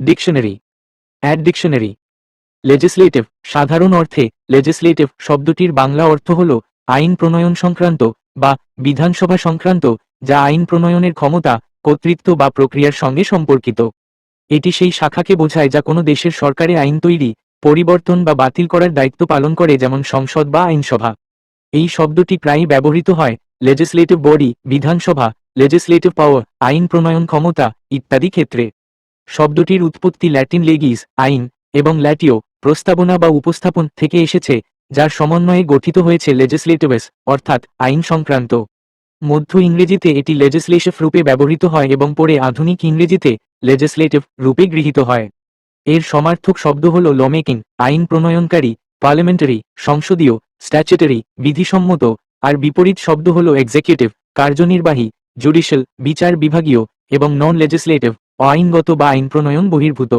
Dictionary add dictionary legislative সাধারণ অর্থে legislative শব্দটির বাংলা অর্থ হল আইন প্রণয়ন সংক্রান্ত বা বিধানসভা সংক্রান্ত, যা আইন প্রণয়নের ক্ষমতা, কর্তৃত্ব বা প্রক্রিয়ার সঙ্গে সম্পর্কিত। এটি সেই শাখাকে বোঝায় যা কোনো দেশের সরকারে আইন তৈরি, পরিবর্তন বা বাতিল করার দায়িত্ব পালন করে, যেমন সংসদ বা আইনসভা। এই শব্দটি প্রায়ই ব্যবহৃত হয় লেজিসলেটিভ বডি বিধানসভা লেজিসলেটিভ পাওয়ার আইন প্রণয়ন ক্ষমতা, ইত্যাদি ক্ষেত্রে। শব্দটির উৎপত্তি ল্যাটিন লেগিস, আইন, এবং ল্যাটিও, প্রস্তাবনা বা উপস্থাপন থেকে এসেছে, যার সমন্বয়ে গঠিত হয়েছে লেজিসলেটিভেস, অর্থাৎ আইন সংক্রান্ত। মধ্য ইংরেজিতে এটি লেজিসলেটিভ রূপে ব্যবহৃত হয় এবং পরে আধুনিক ইংরেজিতে লেজিসলেটিভ রূপে গৃহীত হয়। এর সমার্থক শব্দ হল লমেকিং আইন প্রণয়নকারী পার্লামেন্টারি সংসদীয় স্ট্যাচুটারি বিধিসম্মত, আর বিপরীত শব্দ হল এক্সিকিউটিভ কার্যনির্বাহী জুডিশিয়াল বিচার বিভাগীয়, এবং নন লেজিসলেটিভ আইনগত বা আইন প্রণয়ন বহির্ভূত।